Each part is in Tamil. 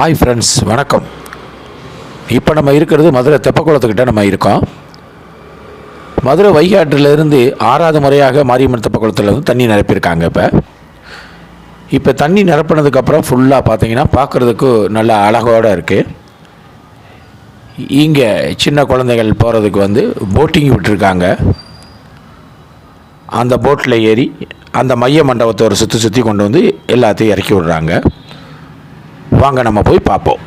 ஹாய் ஃப்ரெண்ட்ஸ் வணக்கம். இப்போ நம்ம இருக்கிறது மதுரை தெப்பக்குளத்துக்கிட்ட நம்ம இருக்கோம். மதுரை வைகாட்டிலிருந்து ஆறாவது முறையாக மாரியம்மன் தெப்பக்குளத்தில் வந்து தண்ணி நிரப்பியிருக்காங்க இப்போ. இப்போ தண்ணி நிரப்பினதுக்கப்புறம் ஃபுல்லாக பார்த்தீங்கன்னா பார்க்குறதுக்கு நல்ல அழகோடு இருக்குது இங்கே சின்ன குழந்தைகள் போகிறதுக்கு வந்து போட்டிங் விட்டுருக்காங்க. அந்த போட்டில் ஏறி அந்த மைய மண்டபத்தை ஒரு சுற்றி சுற்றி கொண்டு வந்து எல்லாத்தையும் இறக்கி விடுறாங்க. வாங்க நம்ம போய் பார்ப்போம்.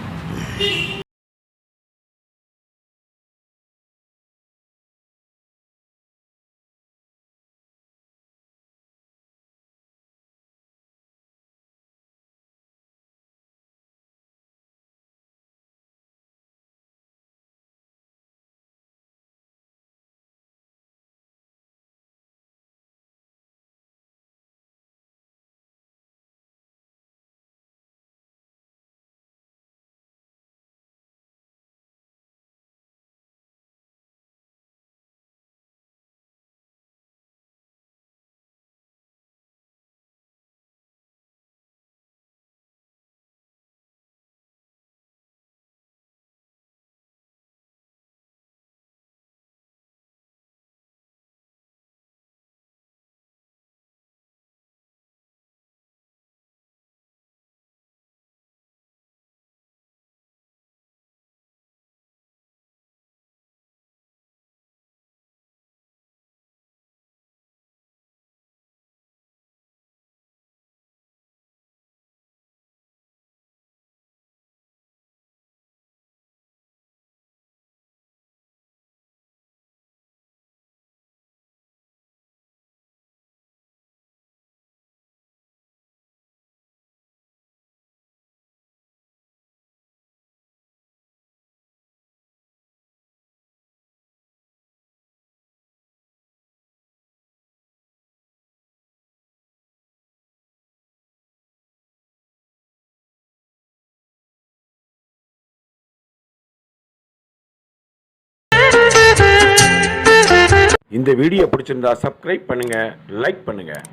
இந்த வீடியோ பிடிச்சிருந்தா சப்ஸ்கிரைப் பண்ணுங்கள் லைக் பண்ணுங்கள்